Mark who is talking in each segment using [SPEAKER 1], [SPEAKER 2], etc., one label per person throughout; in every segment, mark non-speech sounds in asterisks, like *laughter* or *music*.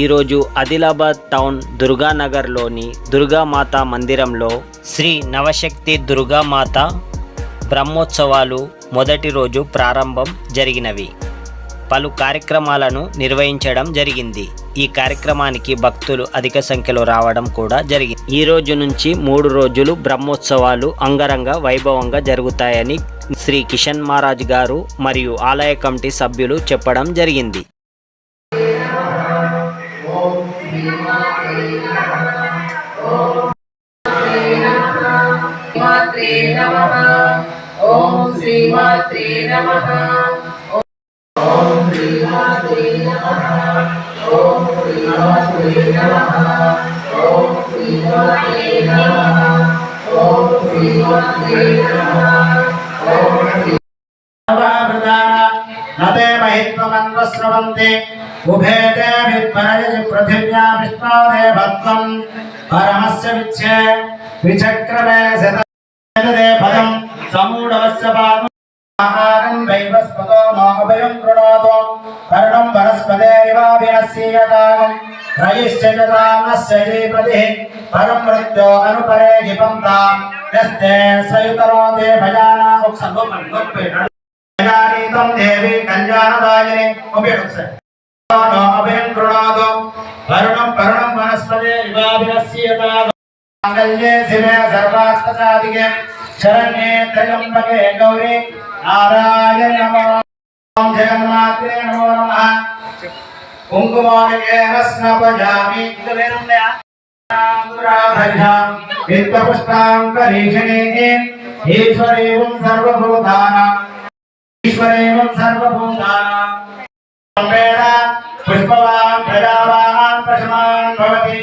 [SPEAKER 1] ఈరోజు ఆదిలాబాద్ టౌన్ దుర్గానగర్లోని దుర్గామాత మందిరంలో శ్రీ నవశక్తి దుర్గామాత బ్రహ్మోత్సవాలు మొదటి రోజు ప్రారంభం జరిగినవి. పలు కార్యక్రమాలను నిర్వహించడం జరిగింది. ఈ కార్యక్రమానికి భక్తులు అధిక సంఖ్యలో రావడం కూడా జరిగింది. ఈ రోజు నుంచి మూడు రోజులు బ్రహ్మోత్సవాలు అంగరంగ వైభవంగా జరుగుతాయని శ్రీ కిషన్ మహారాజ్ గారు మరియు ఆలయ కమిటీ సభ్యులు చెప్పడం జరిగింది.
[SPEAKER 2] మాత్రే నమః ఓం శ్రీమాత్రే నమః ఓం శ్రీమాత్రే నమః ఓం శ్రీమాత్రే నమః ఓం శ్రీమాత్రే నమః ఓం శ్రీమాత్రే నమః ఓం శ్రీ
[SPEAKER 3] నతే మహిత్వమన్వస్రవంతి ఉభే తే విద్మనయజి పృథివ్యా విష్ణోదేవత్వం పరమస్య పదం సమూఢవస్య పాదం ఆహారం వైవస్పదో మోహభయం కృణోతో కర్ణం వనస్పదేరివాభినస్యీయతాగం రయిశ్చరామస్య జీపతి పరం మృత్యో అనుపరే గిపంతాం యస్తే సయుతరోదే భయానా ఉత్సవం కళ్యాణీతం దేవి కళ్యాణదాయని ఉపయోగించండి అభయం కృణాదు వరుణం పరుణం వనస్పదే ఇవాభినస్యత మంగళ్యే శివే సర్వార్థసాధికే శరణ్యే త్రయంబకే గౌరీ నారాయణ నమో ఓం జగన్మాత్రే నమో నమః కుంకుమానికేన స్నపజామి విద్వపుష్టాం కరీషణే ఈశ్వరీవం సర్వభూతానాం ఈశ్వరేవం సర్వభూతానాం పుష్పవాన్ ప్రజావాన్ ప్రశమాన్ భవతి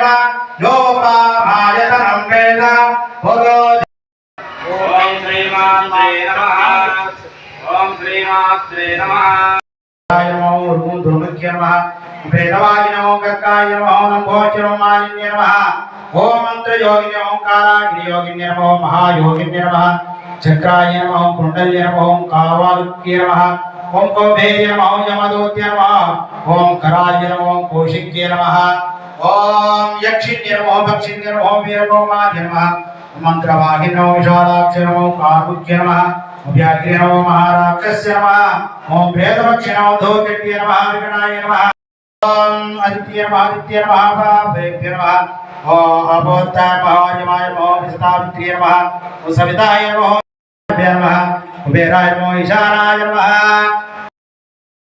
[SPEAKER 3] వేద యోపాయతనం వేద
[SPEAKER 4] ఓం శ్రీమాత్రే నమః। ఓం శ్రీమాత్రే నమః।
[SPEAKER 3] నమో రూం ధ్రుమక్య నమః। భేదవాయ నమో గర్గాయ నమో నంభోచ నమో మాలిన్య నమః। ఓం మంత్ర యోగిన్య నమో కాలాగ్ని యోగిన్య నమో మహాయోగిన్య నమః। చక్రాయ నమో కుండల్య నమో కావాలుక్య నమః। ఓం కౌభేయ నమో యమదూత్య నమః। ఓం కరాయ నమో కౌశిక్య నమః। ఓం యక్షిణ్య నమో భక్షిణ్య నమో వీరగోమాయ నమః మంత్రవాహిన్య నమో విశాలాక్ష నమో కాకుక్య నమః వ్యాఘ్ర్య నమో మహారాక్షస్య నమః ఓం వేదపక్షి నమో ధోకట్య నమః వికటాయ నమః ఓం ఆదిత్య నమః ఆదిత్య నమః భావేభ్య నమః ఓం అపోత్తాయ నమః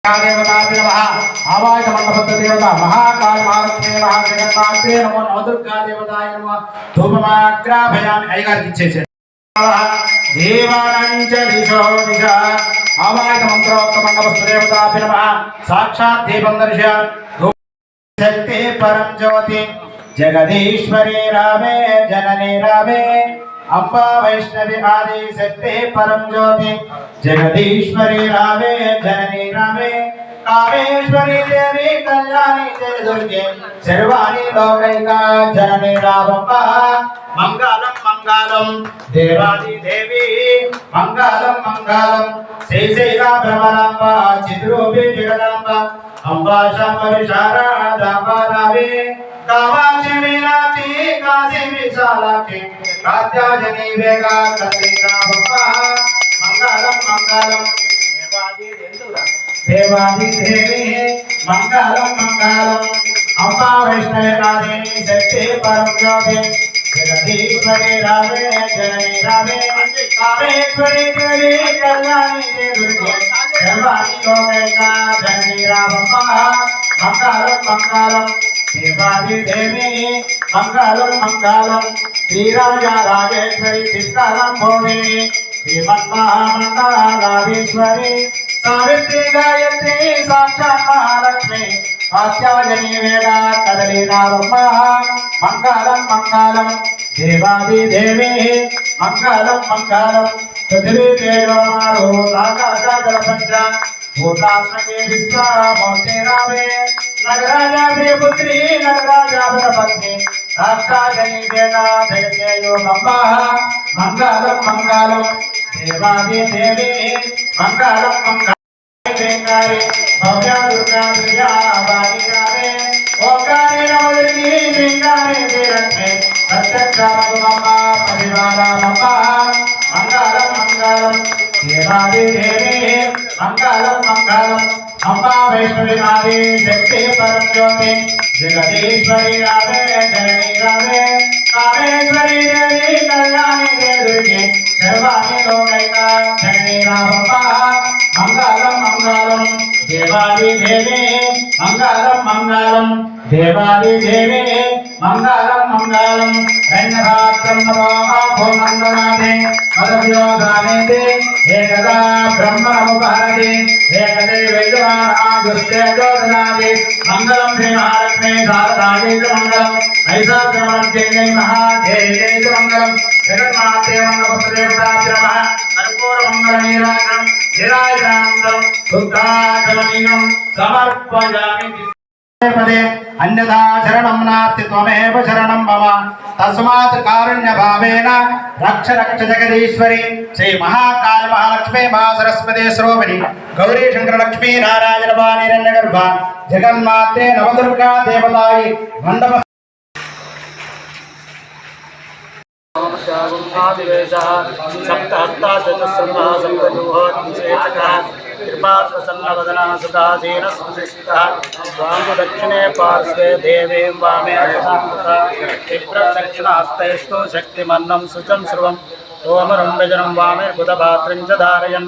[SPEAKER 3] యమాయ నమః దేవత మహాకాళ మహాలక్ష్మి నమః నమో నవదుర్గా దేవతాయ ధూపమాగ్రాభయామి. అయ్యగారికి జీవనంచ దిశో దిశ మంత్రోక్త మండపస్థ సాక్షాత్ దీపం దర్శ శక్తి పరం జ్యోతి. జగదీశ్వరి రామే జనని రామే. అంబా వైష్ణవి ఆది శక్తి పరం జ్యోతి జగదీశ్వరి రామే జనని రామే కామేశ్వరి దేవి కళ్యాణి జయ దుర్గే శర్వాణి లోకైక జనని రామమ్మ మంగళం మంగళం దేవాది దేవి మంగళం మంగళం శ్రీ శ్రీశైల భ్రమరాంబ చిద్రూపి జగదాంబ అంబా శాంబరి శారదాంబ కామాక్షి మీనాక్షి కాశీ విశాలాక్షి కాత్యాజని వేగా కల్లికాంబ మంగళం మంగళం దేవాది దేవి మంగళం మంగళం. అమ్మా వైష్ణవి శక్తి పరం జ్యోతి జగదీశ్వరి రావే జనని రావే. కామేశ్వరి దేవి కళ్యాణి దుర్గే సర్వాణి లోకైక జనని రామమ్మ. మంగళం మంగళం. దేవాది దేవి మంగళం మంగళం. రాజేశ్వరి సీతారాం భోగిని శ్రీమన్మహామంగళాధీశ్వరి సావిత్రి గాయత్రి సాక్షాత్ మహాలక్ష్మి కాత్యాయని వేద కదలి రామమ్మ మంగళం మంగళం దేవాది దేవి. మంగళం మంగళం పృథివీ తేజోమారు ఆకాశ జల పంచ భూతాత్మకే విశ్వామోతే రామే. నగరాజ ప్రియపుత్రి నగరాజ పత్ని రాష్ట్రాజని వేద దయచేయో మంగళం మంగళం దేవాది దేవి. మంగళం మంగళే భవ్య దుర్గా విజయ వాణిరామే ఓంకారే నమోదరి లింగారే శ్రీలక్ష్మి ప్రత్యక్షమమ్మ పరివారమమ్మ మంగళం మంగళం దేవాది దేవి మంగళం మంగళం అంబా వైష్ణవి నాది శక్తి పరజ్యోతి జగదీశ్వరి రావే జనని రావే కామేశ్వరి దేవి కళ్యాణి దుర్గే సర్వాణి లోకైక జనని రామమ్మ మంగళం మంగళం దేవాది దేవే మంగళం మంగళం. దేవాది దేవే మంగళం మంగళం. రణ్యభాత్రమోహోనందనాథే మదవ్యోధానేతే ఏకదా బ్రహ్మణముపహరతి ఏకదే వైద్యమానాదుస్తేజోదనాది మంగళం శ్రీ మహాలక్ష్మీ శారదాయై మంగళం. ఐశాగ్రమణం జై మహాజయ మంగళం. జగన్మాతే మంగళపుత్రదేవతాభ్రమ కర్పూర మంగళ నీరాజనం నిరాజనానందం శుద్ధాచమనీయం సమర్పయామి. అన్యథా శరణం నాస్తి త్వమేవ శరణం మమ తస్మాత్ కారుణ్య భావేన రక్ష రక్ష జగదీశ్వరి శ్రీ మహాకాళ మహాలక్ష్మీ మహా సరస్వతి శ్రోమణి గౌరీ శంకర లక్ష్మీ నారాయణ బాణిరణ్య గర్భ. జగన్మాతే నవదుర్గా దేవతాయి. మండప
[SPEAKER 5] ओमशागुंभादिवेशः सप्तहस्ता चतुस्सन्नः सप्तजोहोत्सेतकः कृपाप्रसन्नवदना सुदासेन सुशिष्टः वामदक्षिणे पार्श्वे देवीं वामे विप्रदक्षिणहस्तैस्तु शक्तिमन्नं शुचं श्रुवम् ओमरं व्यजनं वामे बुधपात्रं च धारयन्।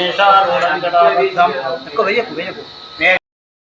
[SPEAKER 3] एषा रोडं कदा बुद्धं कुवयकु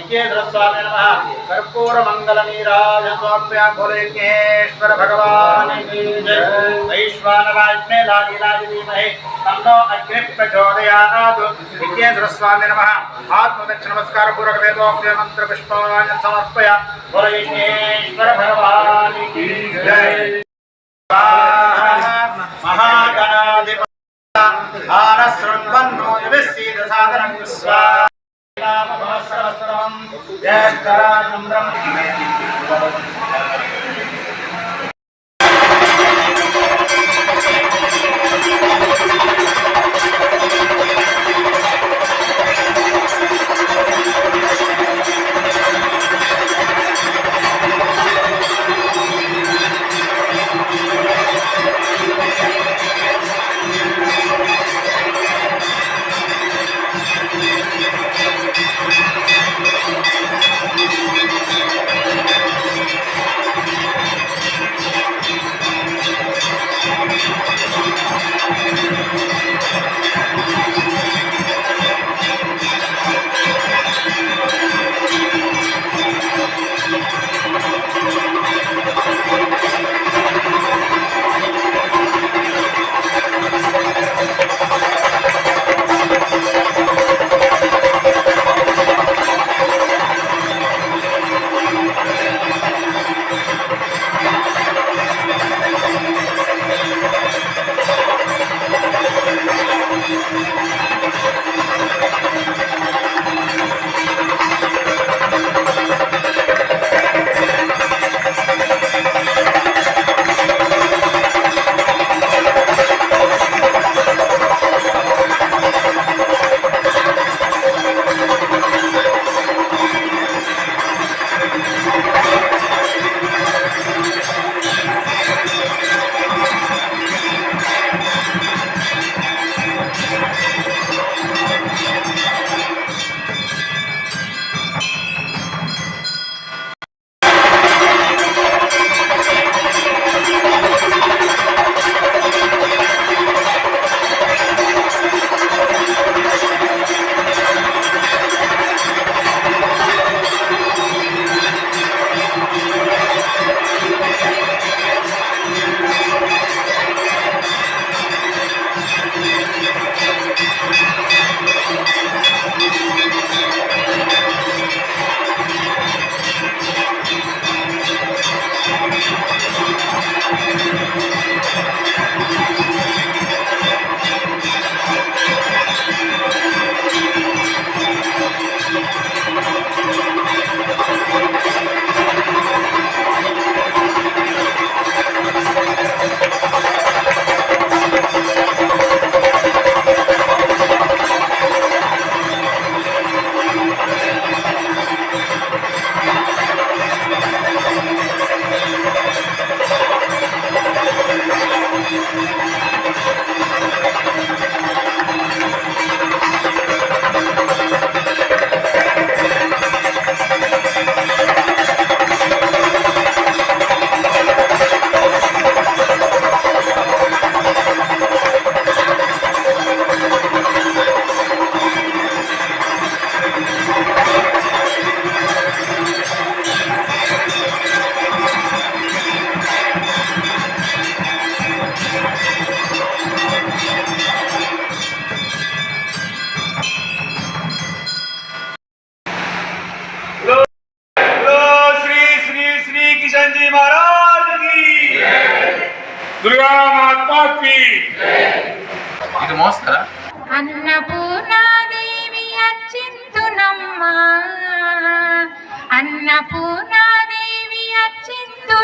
[SPEAKER 3] ఏకదేవైకమానమాజుస్తేజోదాత్మికేంద్రస్వామి నమ కర్పూర మంగళ నీరాజస్వామ్యాకులేశ్వర భగవాన్ వైశ్వానరాజ్ఞే లాలీలాజీమహే తన్నో అగ్ని ప్రచోదయాత్ వికేంద్రస్వామి నమ ఆత్మదక్ష నమస్కార పూర్వక వేదోక్త మంత్ర పుష్పాన్ని సమర్పయ కులయజ్ఞేశ్వర భగవాన్ జయ మహాగణాధిప ఆనశృణ్వన్నో నివిస్సీద సాదనం విశ్వా జయ జ్యేష్ఠరాజం బ్రహ్మ
[SPEAKER 6] Thank *laughs* you.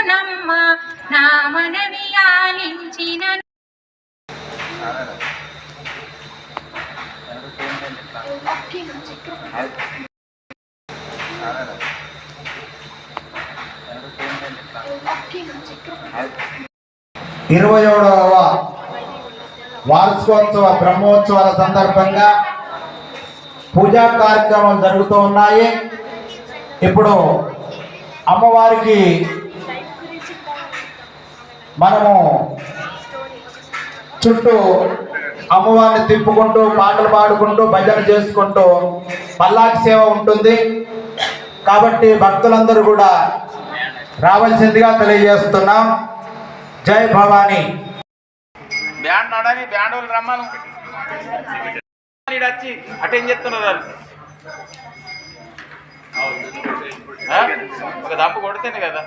[SPEAKER 6] నమ్మ నా మనవి ఆలించిన
[SPEAKER 3] ఇరవై ఏడవ వార్షికోత్సవ బ్రహ్మోత్సవాల సందర్భంగా పూజా కార్యక్రమాలు జరుగుతూ ఉన్నాయి. ఇప్పుడు అమ్మవారికి మనము చుట్టూ అమ్మవారిని తిప్పుకుంటూ పాటలు పాడుకుంటూ భజన చేసుకుంటూ పల్లాకి సేవ ఉంటుంది. కాబట్టి భక్తులందరూ కూడా రావాల్సిందిగా తెలియజేస్తున్నాం. జై భవానీ.
[SPEAKER 4] బ్యాండ్ నడని బ్యాండ్ వాళ్ళు రమ్మను. వచ్చి అటెండ్ చేస్తున్నారు వాళ్ళు? ఒక దంపు కొడితేనే కదా.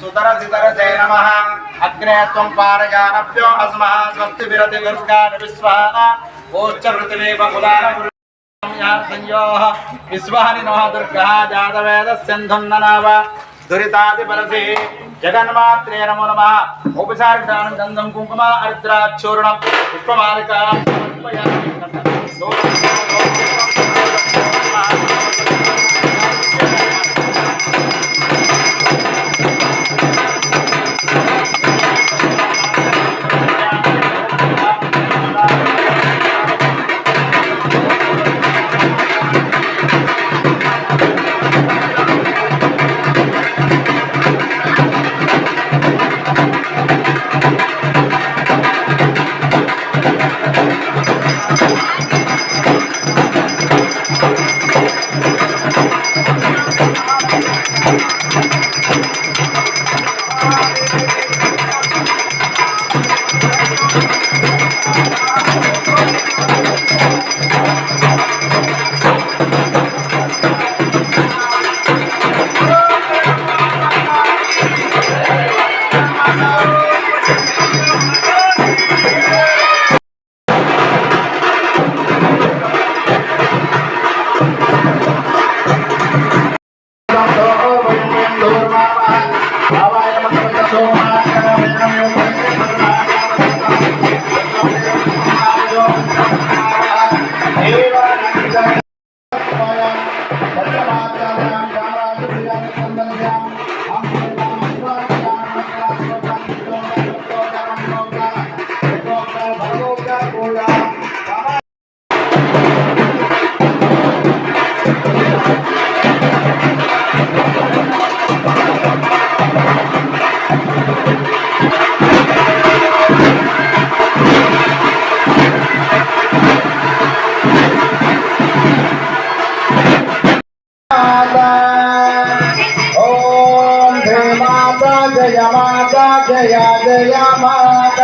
[SPEAKER 3] సుతర సితరసే నమ అగ్నే త్వం పారయానభ్యో అస్మః స్వస్తి విరతి దుర్గాన విశ్వాన ఓచ్చ పృథివీ బహుళాన సంయోః విశ్వాని నో దుర్గా జాతవేద సింధున్ననావ దురితాదిపరసి జగన్మాత్రే నమో నమ ఉపచారితానం గంధం కుంకుమ అర్ద్రాచూర్ణం పుష్పమాలిక జయ జయ మాత.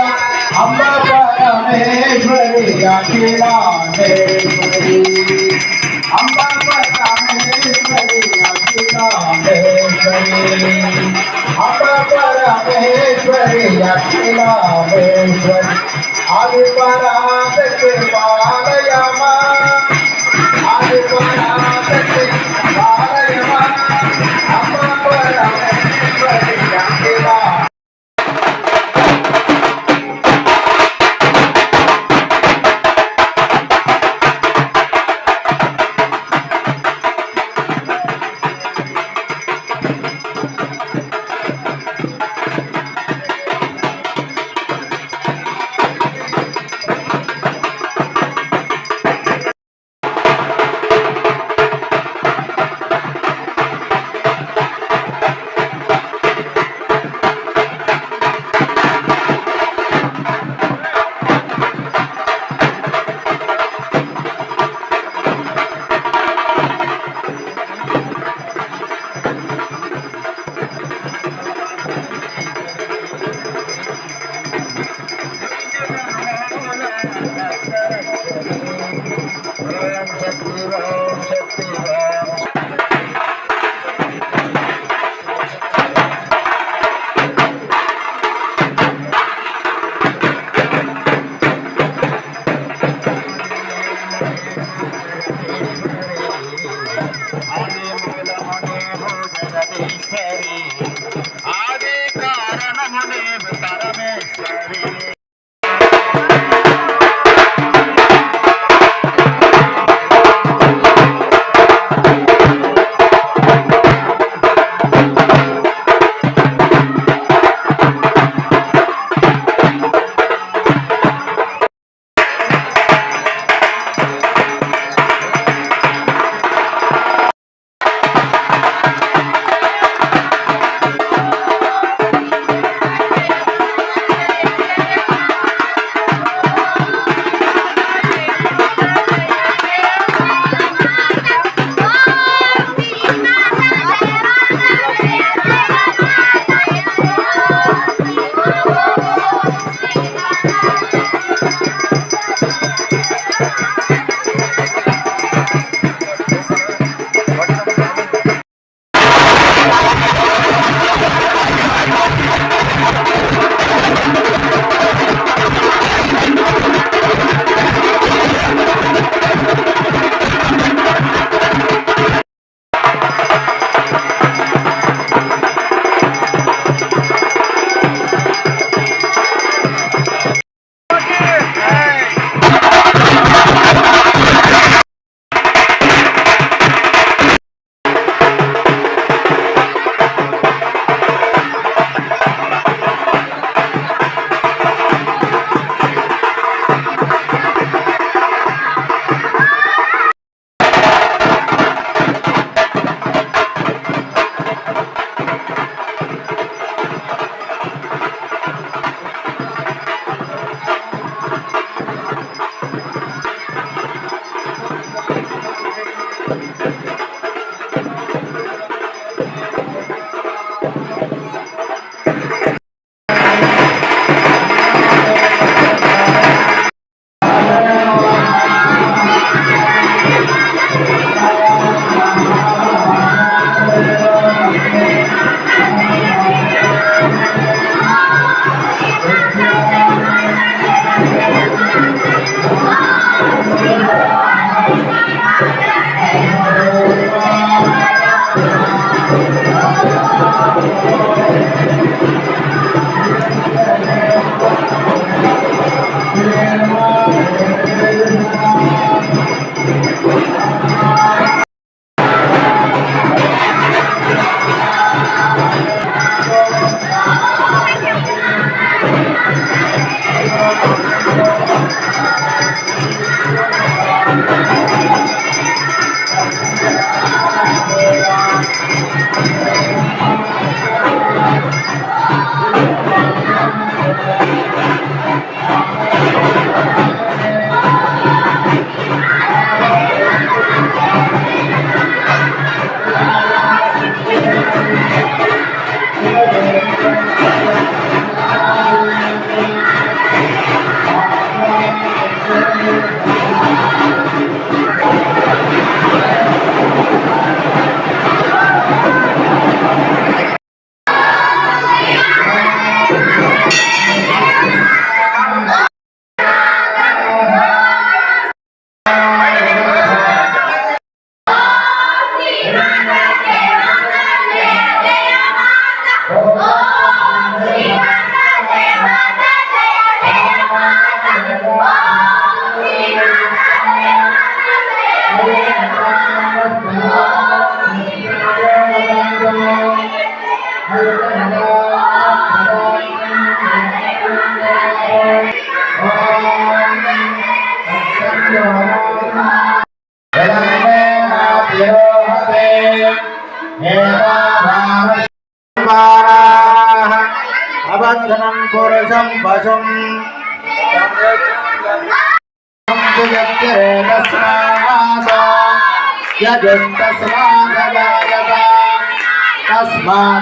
[SPEAKER 3] అమ్మ పరమేశ్వరి అఖిలాండేశ్వరి అమ్మ పరమేశ్వరి అఖిలాండేశ్వరి అమ్మ పరమేశ్వరి అఖిలాండేశ్వరి ఆది పరాశక్తి పాలయమా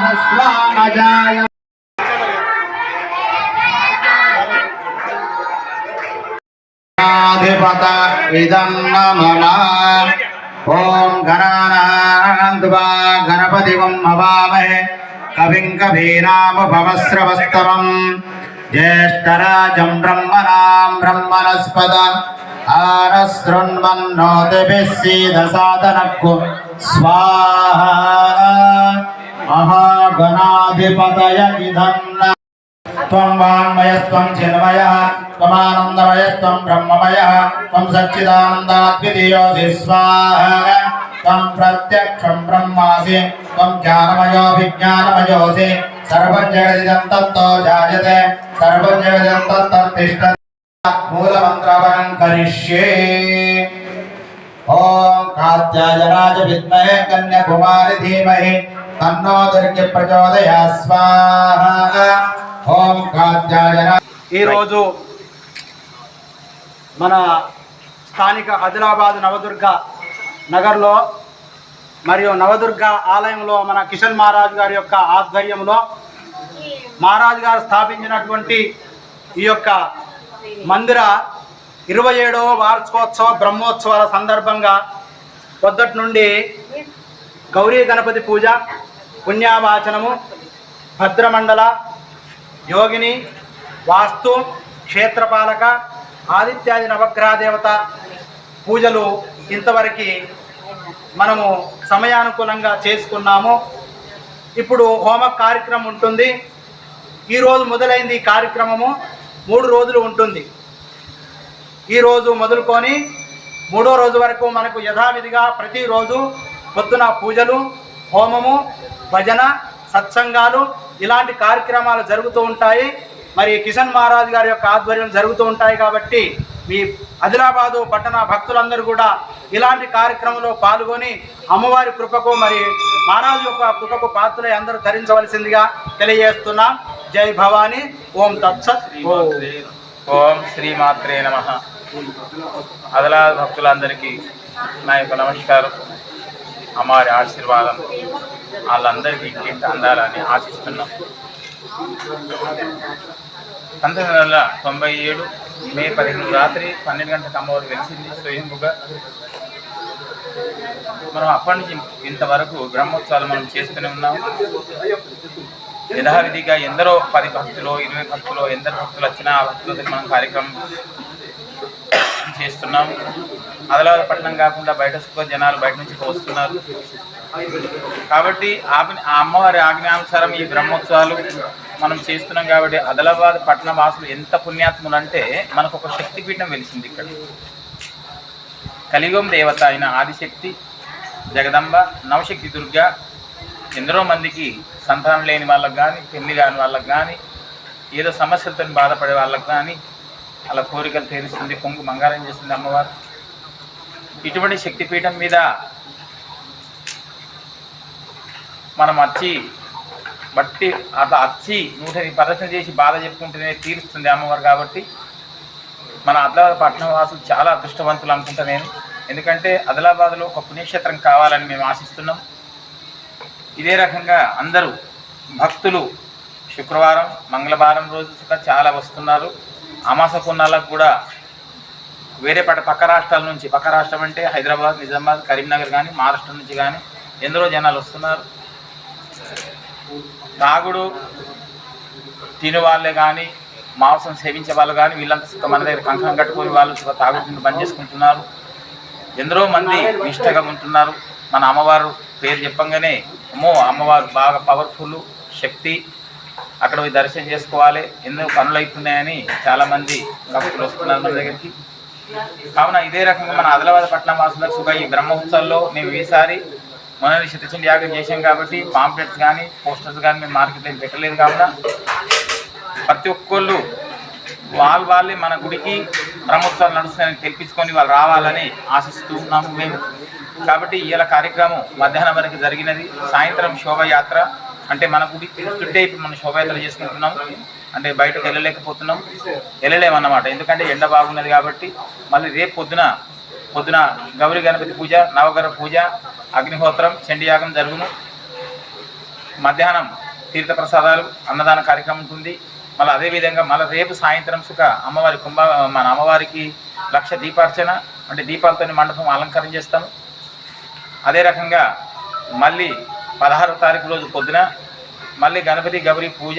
[SPEAKER 3] తస్మానస్వామజాయ అధిపత ఇదం నమన ఓం గణానాన్వా గణపతివం హవామహే కవిం ज्येष्ठराजं ब्रह्मणां ब्रह्मणस्पद आरसृण्वन्नो दिभिः सीदसादनको स्वाहा महागणाधिपतय इदम् त्वं वाङ्मयस्त्वं चिन्मयः त्वमानन्दमयस्त्वं ब्रह्ममयः त्वं सच्चिदानन्दाद्वितीयोऽसि स्वाहा त्वं प्रत्यक्षं ब्रह्मासि त्वं ज्ञानमयोऽभिज्ञानमयोऽसि సర్వం జగదిదం తత్తో సర్వం జగదిదం తత్తిష్ట ఓం కాత్యాయరాజ విద్మహే కన్యాకుమారి ధీమహి తన్నో దుర్గి ప్రచోదయా స్వాహ ఓం
[SPEAKER 5] కాత్యాయరా మన స్థానిక ఆదిలాబాద్ నవదుర్గ నగర్లో మరియు నవదుర్గ ఆలయంలో మన కిషన్ మహారాజు గారి యొక్క ఆధ్వర్యంలో మహారాజు గారు స్థాపించినటువంటి ఈ యొక్క మందిర ఇరవై ఏడవ వార్షికోత్సవ బ్రహ్మోత్సవాల సందర్భంగా పొద్దుటి నుండి గౌరీ గణపతి పూజ పుణ్యావాచనము భద్రమండల యోగిని వాస్తు క్షేత్రపాలక ఆదిత్యాది నవగ్రహ దేవత పూజలు ఇంతవరకు మనము సమయానుకూలంగా చేసుకున్నాము. ఇప్పుడు హోమ కార్యక్రమం ఉంటుంది. ఈరోజు మొదలైంది ఈ కార్యక్రమము. మూడు రోజులు ఉంటుంది. ఈరోజు మొదలుకొని మూడో రోజు వరకు మనకు యథావిధిగా ప్రతిరోజు పొద్దున పూజలు హోమము భజన సత్సంగాలు ఇలాంటి కార్యక్రమాలు జరుగుతూ ఉంటాయి. మరి కిషన్ మహారాజ్ గారి యొక్క ఆధ్వర్యం జరుగుతూ ఉంటాయి కాబట్టి మీ ఆదిలాబాదు పట్టణ భక్తులందరూ కూడా ఇలాంటి కార్యక్రమంలో పాల్గొని అమ్మవారి కృపకు మరి మహారాజు యొక్క కృపకు పాత్రలై అందరూ ధరించవలసిందిగా తెలియజేస్తున్నాం. జై భవానీ. ఓం తత్సత్. ఓం
[SPEAKER 4] శ్రీమాత్రే నమ. అదలా భక్తులందరికీ నా యొక్క నమస్కారం. అమ్మవారి ఆశీర్వాదం. వాళ్ళందరికీ ఇంటింటి అందాలని ఆశిస్తున్నాం. పంతొమ్మిది వందల తొంభై ఏడు మే పదిహేను రాత్రి పన్నెండు గంటలకు అమ్మవారు వెలిసింది స్వయంభుగా. మనం అప్పటి నుంచి ఇంతవరకు బ్రహ్మోత్సవాలు మనం చేస్తూనే ఉన్నాం. యథావిధిగా ఎందరో పది భక్తులు ఇరవై భక్తులు ఎందరు భక్తులు వచ్చినా ఆ భక్తులతో మనం కార్యక్రమం చేస్తున్నాం. ఆదిలాబాద్ పట్టణం కాకుండా బయట జనాలు బయట నుంచి వస్తున్నారు. కాబట్టి ఆ అమ్మవారి ఆజ్ఞానుసారం ఈ బ్రహ్మోత్సవాలు మనం చేస్తున్నాం కాబట్టి ఆదిలాబాద్ పట్టణ వాసులు ఎంత పుణ్యాత్ములు అంటే మనకు ఒక శక్తిపీఠం వెలిసింది ఇక్కడ. కలియుగం దేవత అయిన ఆదిశక్తి జగదంబ నవశక్తి దుర్గా ఎందరో మందికి సంతానం లేని వాళ్ళకి కానీ పెళ్ళి కాని వాళ్ళకి కానీ ఏదో సమస్యలతో బాధపడే వాళ్ళకి కానీ అలా కోరికలు తీరుస్తుంది కొంగు మంగారం చేస్తుంది అమ్మవారు. ఇటువంటి శక్తిపీఠం మీద మనం వచ్చి బట్టి అట్లా వచ్చి నూట ప్రదర్శన చేసి బాధ చెప్పుకుంటేనే తీరుస్తుంది అమ్మవారు కాబట్టి మన ఆదిలాబాద్ పట్టణ వాసులు చాలా అదృష్టవంతులు అనుకుంటా నేను. ఎందుకంటే ఆదిలాబాద్లో ఒక పుణ్యక్షేత్రం కావాలని మేము ఆశిస్తున్నాం. ఇదే రకంగా అందరూ భక్తులు శుక్రవారం మంగళవారం రోజు చాలా వస్తున్నారు. అమాస పున్నాలకు కూడా వేరే పట పక్క రాష్ట్రాల నుంచి పక్క రాష్ట్రం అంటే హైదరాబాద్ నిజామాబాద్ కరీంనగర్ కానీ మహారాష్ట్ర నుంచి కానీ ఎందరో జనాలు వస్తున్నారు. తాగుడు తినే వాళ్ళే కానీ మాంసం సేవించే వాళ్ళు కానీ వీళ్ళంతా మన దగ్గర కంకణం కట్టుకొని వాళ్ళు తాగుతుంది బంద్ చేసుకుంటున్నారు. ఎందరో మంది నిష్టగా ఉంటున్నారు. మన అమ్మవారు పేరు చెప్పంగానే అమ్మో అమ్మవారు బాగా పవర్ఫుల్ శక్తి. అక్కడ పోయి దర్శనం చేసుకోవాలి. ఎన్నో పనులు అవుతున్నాయని చాలామంది భక్తులు వస్తున్నారు మన దగ్గరికి. కావున ఇదే రకంగా మన ఆదిలాబాద్ పట్నం వాసులకు ఈ బ్రహ్మోత్సవాల్లో మేము ఈసారి మొన్న శతచండి యాగం చేసాం కాబట్టి పాంప్లెట్స్ కానీ పోస్టర్స్ కానీ మేము మార్కెట్లో పెట్టలేదు కాబట్టి ప్రతి ఒక్కళ్ళు వాళ్ళు వాళ్ళే మన గుడికి బ్రహ్మోత్సవాలు నడుస్తాయని తెలిపించుకొని వాళ్ళు రావాలని ఆశిస్తూ ఉన్నాము మేము. కాబట్టి ఇవాళ కార్యక్రమం మధ్యాహ్నం వరకు జరిగినది. సాయంత్రం శోభయాత్ర అంటే మన గుడి చుట్టే ఇప్పుడు మనం శోభయాత్ర చేసుకుంటున్నాం అంటే బయటకు వెళ్ళలేకపోతున్నాం వెళ్ళలేమన్నమాట. ఎందుకంటే ఎండ బాగున్నది కాబట్టి మళ్ళీ రేపు పొద్దున పొద్దున గౌరీ గణపతి పూజ నవగ్రహ పూజ అగ్నిహోత్రం చండీయాగం జరుగును. మధ్యాహ్నం తీర్థ ప్రసాదాలు అన్నదాన కార్యక్రమం ఉంటుంది. మళ్ళీ అదేవిధంగా మళ్ళీ రేపు సాయంత్రం సుఖ అమ్మవారి కుంభ మన అమ్మవారికి లక్ష దీపార్చన అంటే దీపాలతో మండపం అలంకరణ చేస్తాము. అదే రకంగా మళ్ళీ పదహారో తారీఖు రోజు పొద్దున మళ్ళీ గణపతి గౌరీ పూజ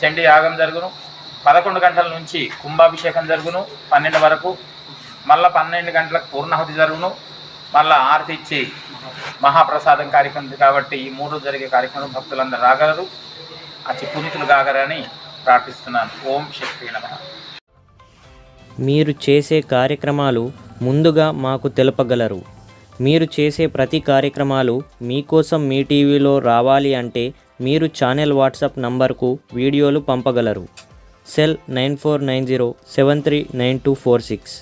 [SPEAKER 4] చండీ యాగం జరుగును. పదకొండు గంటల నుంచి కుంభాభిషేకం జరుగును. పన్నెండు వరకు మళ్ళీ పన్నెండు గంటలకు పూర్ణాహుతి జరుగును. మళ్ళీ ఆరతి ఇచ్చి మహాప్రసాదం కార్యక్రమం కాబట్టి ఈ మూడు జరిగే కార్యక్రమం భక్తులందరూ రాగలరు. అతి పునీతులు కాగరని ప్రార్థిస్తున్నాను. ఓం శక్తి
[SPEAKER 7] మీరు చేసే కార్యక్రమాలు ముందుగా మాకు తెలుపగలరు. మీరు చేసే ప్రతి కార్యక్రమాలు మీకోసం మీ టీవీలో రావాలి అంటే మీరు ఛానల్ వాట్సాప్ నంబర్కు వీడియోలు పంపగలరు. Cell nine four nine zero seven three nine two four six.